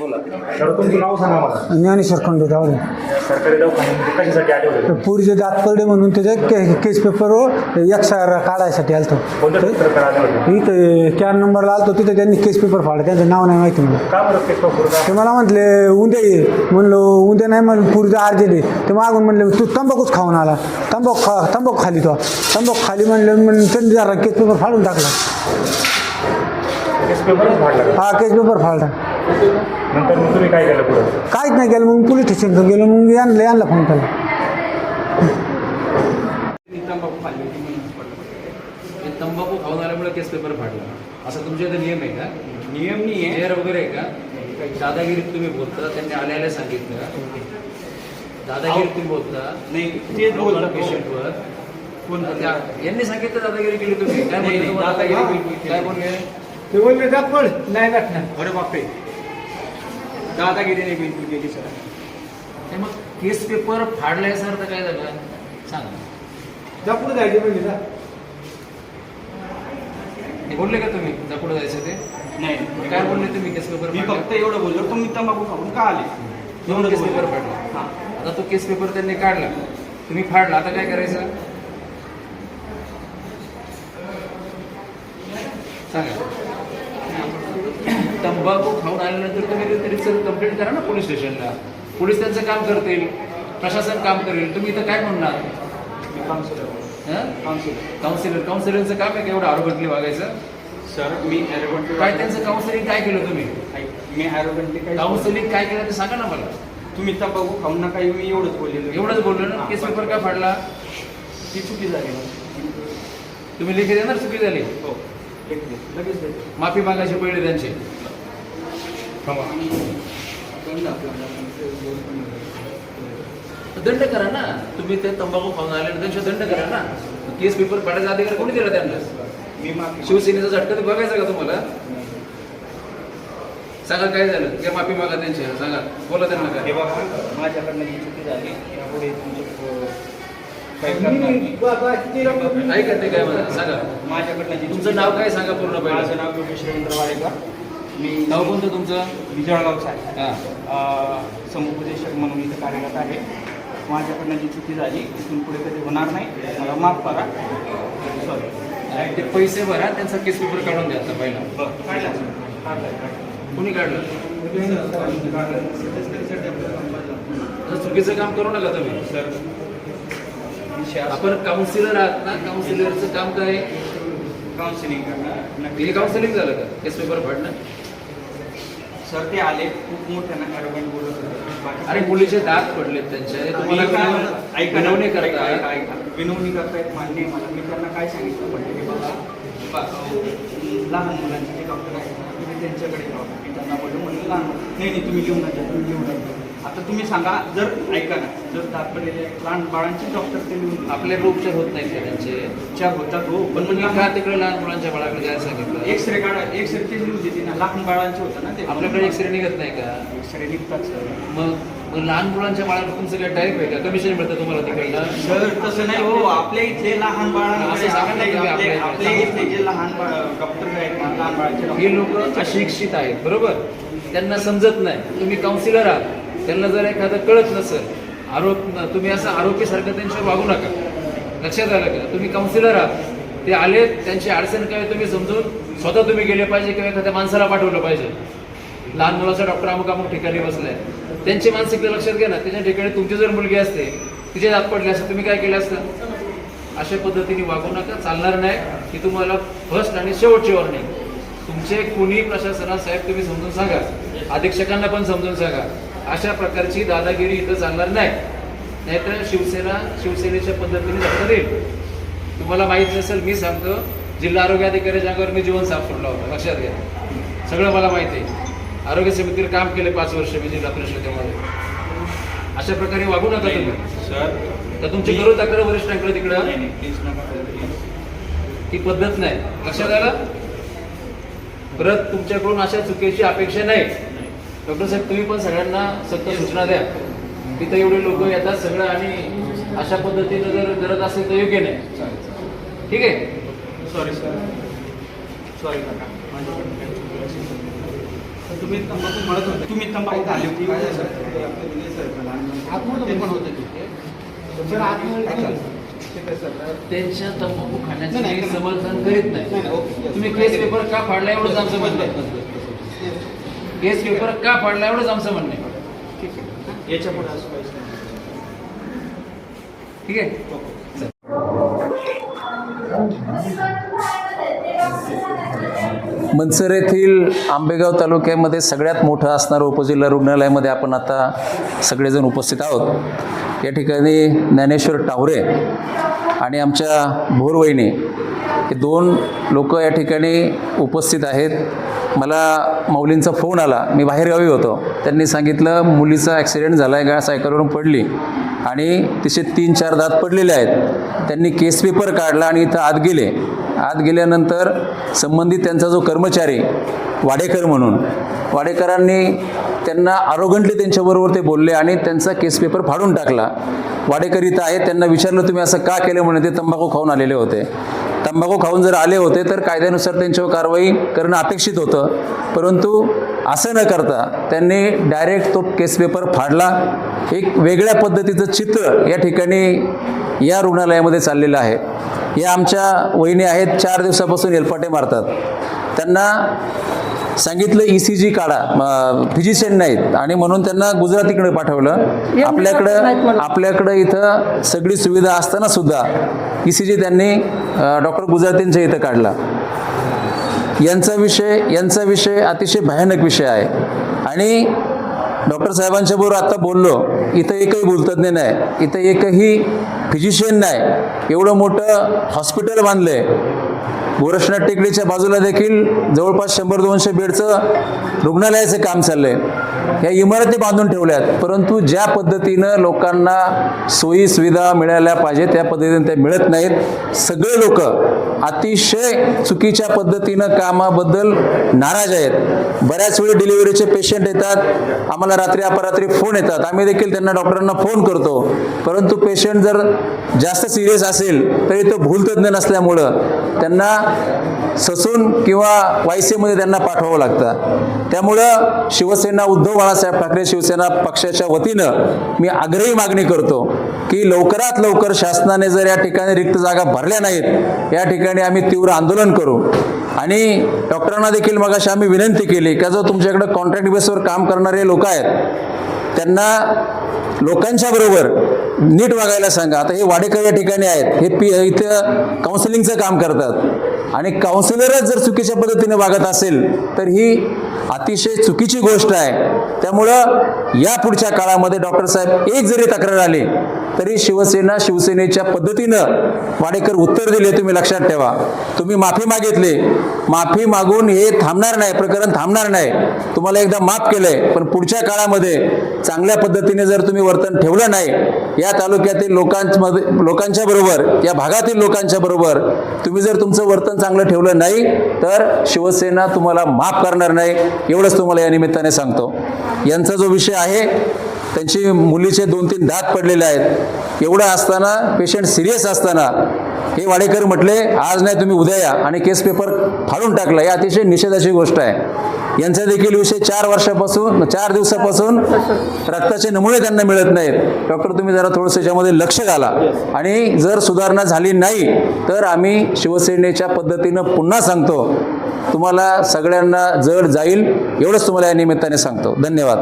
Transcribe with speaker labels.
Speaker 1: तुमचं नाव सांगा मला.
Speaker 2: ज्ञानेश्वर खंडू जाऊ
Speaker 1: सरकारी दवाखान्यामध्ये कशासाठी आठवलं
Speaker 2: पुरीचे दात पडले म्हणून त्याच्या के केस पेपरवर एक्सरा काढायसाठी आलतो.
Speaker 1: कोणत्या आले होते?
Speaker 2: इथं चार नंबरला आलतो तिथं त्यांनी केस पेपर फाडला त्यांचं नाव नाही माहिती मला.
Speaker 1: का बरं केस पेपर का
Speaker 2: ते मला म्हटले उद्या ये. म्हणलो उद्या नाही म्हणलं पुरीचा आहे ते मागून म्हणले तू तंबाखूच खाऊन आला. तंबाखू खा तंबाखू खाली तो. तंबाखू खाली म्हणलं म्हणून त्यांनी जरा केस पेपर फाडून टाकला.
Speaker 1: केस पेपरच फाडला का?
Speaker 2: हा केस पेपर फाडला.
Speaker 1: नंतर मग तुम्ही काय केलं पुढं?
Speaker 2: काहीच नाही केलं. मग पोलीस स्टेशनकडे गेलो मग आणलं आणला फोन केला
Speaker 3: मी तंबाखू खाल्ली होती म्हणून पडलं. हे तंबाखू खाऊन आल्यामुळे केस पेपर फाडला. असा तुमच्या इथे नियम आहे का? नियम नाही आहे. चेअर वगैरे आहे का? दादागिरीत तुम्ही बोलता त्यांनी आले आले सांगितलं. दादागिरीत तुम्ही बोलता.
Speaker 4: नाही ते
Speaker 3: पेशंटवर त्या यांनी सांगितलं दादागिरी केली तुम्ही. काय
Speaker 4: नाही,
Speaker 3: बोलले
Speaker 4: नाही,
Speaker 3: तुम्हाला?
Speaker 4: दादागिरी केली.
Speaker 3: काय बोलले?
Speaker 2: ते बोलले जात पड नाही भेटणार.
Speaker 4: अरे बापरे. दादागिरीने बिलकुल केली सर.
Speaker 3: ते मग केस पेपर फाडला याचा अर्थ काय झाला? सांगा.
Speaker 2: जा पुढे जायचे म्हणजे जा.
Speaker 3: हे बोलले का तुम्ही? जा पुढे जायचं ते?
Speaker 4: नाही.
Speaker 3: काय बोलले तुम्ही? केस पेपर
Speaker 4: मी? फक्त एवढं बोललो तुम्ही तंबाखू खाऊन का आले?
Speaker 3: दोन केस. पेपर फाडला.
Speaker 4: हां.
Speaker 3: आता तो केस पेपर त्यांनी काढला. तुम्ही फाडला आता काय करायचं? सांगा. तंबाखू खाऊन आल्यानंतर तुम्ही तरी सर कंप्लेंट करा ना पोलीस स्टेशनला पोलीस त्यांचं काम करतील प्रशासन काम करेल. तुम्ही इथं काय म्हणणार?
Speaker 4: मी काउन्सिलर काउन्सिलर
Speaker 3: काउन्सिलर काउन्सिलरचं काम आहे का एवढं आरोग्यटली वागायचं?
Speaker 4: सर मी ॲरोगंट
Speaker 3: काय त्यांचं काउन्सिलिंग काय केलं तुम्ही?
Speaker 4: मी ॲरोगंटली काय?
Speaker 3: काउन्सिलिंग काय केलं ते सांगा ना मला.
Speaker 4: तुम्ही तंबाखू खाऊन नका येऊ, मी एवढंच बोललेलो
Speaker 3: एवढंच बोललो ना? केस पेपर का फाडला?
Speaker 4: ती चुकी झाली ना.
Speaker 3: तुम्ही लेखी देणार चुकी झाली?
Speaker 4: हो. लगेच.
Speaker 3: माफी मागायची पहिले त्यांची. दंड करा ना तुम्ही ते तंबाखू खाऊन आले त्यांच्या दंड करा ना केस पेपर पाडायचा अधिकार कोणी दिला त्यांना?
Speaker 4: मी
Speaker 3: शिवसेनेचा झटका ते बघायचा का तुम्हाला? सांगा काय झालं? काय माफी मागा त्यांची? सांगा. बोला त्यांना
Speaker 4: हे
Speaker 3: काय
Speaker 4: माझ्याकडनं जी चुकी झाली यापुढे करणार नाही.
Speaker 3: ऐका ते काय म्हणा सांगा.
Speaker 4: माझ्याकडनं
Speaker 3: तुमचं नाव काय सांगा पूर्ण
Speaker 4: माझं नाव योगेश रवींद्र वाडेकर मी
Speaker 3: नाव कोणतं तुमचं?
Speaker 4: मी जळगावचा आहे
Speaker 3: हा.
Speaker 4: अ, समुपदेशक म्हणून इथं कार्यरत आहे. माझ्याकडनं जी चुकी झाली इथून पुढे कधी होणार नाही. मला माफ करा. सॉरी
Speaker 3: ते पैसे भरा त्यांचा केस पेपर काढून द्या आता पहिला. कुणी काढलं? चुकीचं काम करू नका तुम्ही.
Speaker 4: सर
Speaker 3: आपण काउन्सिलर आहात ना? काउन्सिलरचं काम काय?
Speaker 4: काउन्सिलिंग
Speaker 3: हे काउन्सिलिंग झालं का? केस पेपर फाडणं
Speaker 4: सर ते आले. खूप मोठ्यानं ॲरोगंट बोलत होते. बाकी-
Speaker 3: अरे मुलीचे दात पडलेत त्यांचे. तुम्हाला
Speaker 4: मी काय- ऐका ना,
Speaker 3: विनवणी
Speaker 4: ऐका, ऐका,
Speaker 3: करता
Speaker 4: ऐका. विनवणी करतायत मान्य आहे मला. मी त्यांना काय सांगितलं म्हणजे की बाबा बा- लहान मुलांचे जे डॉक्टर आहेत ना, तुम्ही त्यांच्याकडे जाऊ मी त्यांना बोललो म्हणजे लहान मुलं. नाही नाही तुम्ही घेऊन नका तुम्ही घेऊन नका आता तुम्ही सांगा जर ऐका ना जर पडलेले लहान बाळांचे डॉक्टर ते लिहून
Speaker 3: आपल्याकडे उपचार होत नाहीत का त्यांचे?
Speaker 4: उपचार होतात हो
Speaker 3: पण
Speaker 4: पण
Speaker 3: मग का तिकडे लहान मुलांच्या बाळाकडे जायला सांगितलं
Speaker 4: एक्सरे काढा एक्सरे ते लिहून देते ना. लहान बाळांचे होतं ना ते.
Speaker 3: आपल्याकडे एक्सरे निघत नाही का?
Speaker 4: एक्सरे निघतात सर
Speaker 3: मग मग लहान मुलांच्या बाळाकडे तुमचं काय टाईप आहे का? कमिशन मिळतं तुम्हाला तिकडनं?
Speaker 4: सर तसं नाही हो. आपल्या इथले लहान बाळांकडे
Speaker 3: असं सांगा ना
Speaker 4: आपले
Speaker 3: तुम्ही
Speaker 4: आपले
Speaker 3: आपल्या इथले.
Speaker 4: जे लहान डॉक्टर आहेत लहान बाळाचे
Speaker 3: हे लोक अशिक्षित आहेत बरोबर? त्यांना समजत नाही. तुम्ही काउन्सिलर आहात. त्यांना जर एखादं कळत नसेल आरोप तुम्ही असं आरोपीसारखं त्यांच्यावर वागू नका. लक्षात आलं का तुम्ही काउन्सिलर आहात. ते आले त्यांची अडचण काय तुम्ही समजून स्वतः तुम्ही गेले पाहिजे किंवा एखाद्या माणसाला पाठवलं पाहिजे. लहान मुलाचा डॉक्टर अमुक अमुक ठिकाणी बसलाय. त्यांची मानसिकता लक्षात घ्या ना. त्याच्या ठिकाणी तुमची जर मुलगी असते तिचे दात पडले असते तुम्ही काय केलं असतं? अशा पद्धतीने वागू नका. चालणार नाही की तुम्हाला फर्स्ट आणि शेवटची वॉर्निंग तुमचे कुणी प्रशासनात साहेब तुम्ही समजून सांगा. अधीक्षकांना पण समजून सांगा. अशा प्रकारची दादागिरी इथं चालणार नाही. नाहीतर शिवसेना शिवसेनेच्या पद्धतीने लक्ष देईल. तुम्हाला माहीत नसेल मी सांगतो जिल्हा आरोग्य अधिकाऱ्याच्या अंगावर मी जीवन साफ सोडला होता. लक्षात घ्या. सगळं मला माहिती आहे. आरोग्य समितीवर काम केले पाच वर्ष मी जिल्हा परिषदेमध्ये अशा प्रकारे वागू नका तुम्ही.
Speaker 4: सर
Speaker 3: तर तुमची करू तक्रार वरिष्ठांकडे तिकडं. ती पद्धत नाही. लक्षात आलं? परत तुमच्याकडून अशा चुकीची अपेक्षा नाही. डॉक्टर साहेब तुम्ही पण सगळ्यांना सत्य सूचना द्या. तिथं एवढे लोक येतात सगळं आणि अशा पद्धतीनं जर करत असेल तर योग्य नाही. ठीक आहे?
Speaker 4: सॉरी सर सॉरी काका. तुम्ही तंबाखू म्हणत होते. तुम्ही तंबाखू खाल्ली होती.
Speaker 5: पण होतं त्यांच्या तंबाखू खाण्याचं
Speaker 4: नाही,
Speaker 5: मी
Speaker 4: नाही.
Speaker 5: समर्थन करीत
Speaker 4: नाही.
Speaker 5: तुम्ही केस पेपर का फाडला एवढंच आमचं म्हणणं केस पेपर का फाडला एवढंच आमचं म्हणणं आहे
Speaker 4: ठीक आहे याच्यापुढे असं काहीच नाही.
Speaker 5: ठीक आहे?
Speaker 3: मनसर येथील आंबेगाव तालुक्यामध्ये सगळ्यात मोठं असणारं उपजिल्हा रुग्णालयामध्ये आपण आता सगळेजण उपस्थित आहोत. या ठिकाणी ज्ञानेश्वर टावरे आणि आमच्या भोरवहिनी हे दोन लोक या ठिकाणी उपस्थित आहेत. मला माऊलींचा फोन आला. मी बाहेरगावी होतो. त्यांनी सांगितलं मुलीचा ॲक्सिडेंट झाला आहे गा सायकलवरून पडली आणि तिचे तीन चार दात पडलेले आहेत. त्यांनी केस पेपर काढला आणि इथं आत गेले. आत गेल्यानंतर संबंधित त्यांचा जो कर्मचारी वाडेकर म्हणून वाडेकरांनी त्यांना आरोगंटली त्यांच्याबरोबर ते बोलले आणि त्यांचा केस पेपर फाडून टाकला. वाडेकर इथं आहेत त्यांना विचारलं तुम्ही असं का केलं? म्हणे ते तंबाखू खाऊन आलेले होते. तंबाखू खाऊन जर आले होते तर कायद्यानुसार त्यांच्यावर कारवाई करणं अपेक्षित होतं. परंतु असं न करता त्यांनी डायरेक्ट तो केस पेपर फाडला. एक वेगळ्या पद्धतीचं चित्र या ठिकाणी या रुग्णालयामध्ये चाललेलं आहे. या आमच्या वहिनी आहेत चार दिवसापासून एलपाटे मारतात. त्यांना सांगितलं ई सी जी काढा. फिजिशियन नाहीत. आणि म्हणून त्यांना गुजरातीकडे पाठवलं. आपल्याकडं आपल्याकडं इथं सगळी सुविधा असताना सुद्धा ई सी जी त्यांनी डॉक्टर गुजरातींच्या इथं काढला. यांचा विषय यांचा विषय अतिशय भयानक विषय आहे. आणि डॉक्टर साहेबांच्या बरोबर आता बोललो इथं एकही भूलतज्ञ नाही. इथं एकही फिजिशियन नाही. एवढं मोठं हॉस्पिटल बांधलं आहे गोरक्षनाथ टेकडीच्या बाजूला देखील जवळपास शंभर दोनशे बेडचं रुग्णालयाचं काम चाललं आहे इमारती बांधून ठेवल्यात. परंतु ज्या पद्धतीनं लोकांना सोयी सुविधा मिळाल्या पाहिजे त्या पद्धतीने त्या मिळत नाहीत. सगळे लोक अतिशय चुकीच्या पद्धतीनं कामाबद्दल नाराज आहेत. बऱ्याच वेळी डिलिव्हरीचे पेशंट येतात. आम्हाला रात्री अपरात्री फोन येतात. आम्ही देखील त्यांना डॉक्टरांना फोन करतो. परंतु पेशंट जर जास्त सिरियस असेल तरी तो भूलतज्ञ नसल्यामुळं त्यांना ससून किंवा वायसीमध्ये त्यांना पाठवावं लागतं. त्यामुळं शिवसेना उद्धव बाळासाहेब ठाकरे शिवसेना पक्षाच्या वतीनं मी आग्रही मागणी करतो की लवकरात लवकर शासनाने जर या ठिकाणी रिक्त जागा भरल्या नाहीत या ठिकाणी आम्ही तीव्र आंदोलन करू. आणि डॉक्टरांना देखील मगाशी आम्ही विनंती केली का जो तुमच्याकडे कॉन्ट्रॅक्ट बेसवर काम करणारे लोक आहेत त्यांना लोकांच्या बरोबर नीट वागायला सांगा. आता हे वाडेकर या ठिकाणी आहेत. हे पी इथं काउन्सिलिंगचं काम करतात. आणि काउन्सिलरच जर चुकीच्या पद्धतीने वागत असेल तर ही अतिशय चुकीची गोष्ट आहे. त्यामुळं या पुढच्या काळामध्ये डॉक्टर साहेब एक जरी तक्रार आली तरी शिवसेना शिवसेनेच्या पद्धतीनं वाडेकर उत्तर दिले तुम्ही लक्षात ठेवा. तुम्ही माफी मागितली. माफी मागून हे थांबणार नाही प्रकरण थांबणार नाही. तुम्हाला एकदा माफ केलंय पण पुढच्या काळामध्ये चांगल्या पद्धतीने जर तुम्ही वर्तन ठेवलं नाही या तालुक्यातील लोकांमध्ये लोकांच्या बरोबर या भागातील लोकांच्या बरोबर तुम्ही जर तुमचं वर्तन चांगलं ठेवलं नाही तर शिवसेना तुम्हाला माफ करणार नाही. एवढंच तुम्हाला या निमित्ताने सांगतो. यांचा जो विषय आहे त्यांची मुलीचे दोन तीन दात पडलेले आहेत. एवढं असताना पेशंट सिरियस असताना हे वाडेकर म्हटले आज नाही तुम्ही उद्या या. आणि केस पेपर फाडून टाकला. ही अतिशय निषेधाची गोष्ट आहे. यांचा देखील विषय चार वर्षापासून चार दिवसापासून रक्ताचे नमुने त्यांना मिळत नाहीत. डॉक्टर तुम्ही जरा थोडंसं याच्यामध्ये लक्ष घाला. आणि जर सुधारणा झाली नाही तर आम्ही शिवसेनेच्या पद्धतीनं पुन्हा सांगतो तुम्हाला सगळ्यांना जड जाईल एवढंच तुम्हाला या निमित्ताने सांगतो. धन्यवाद.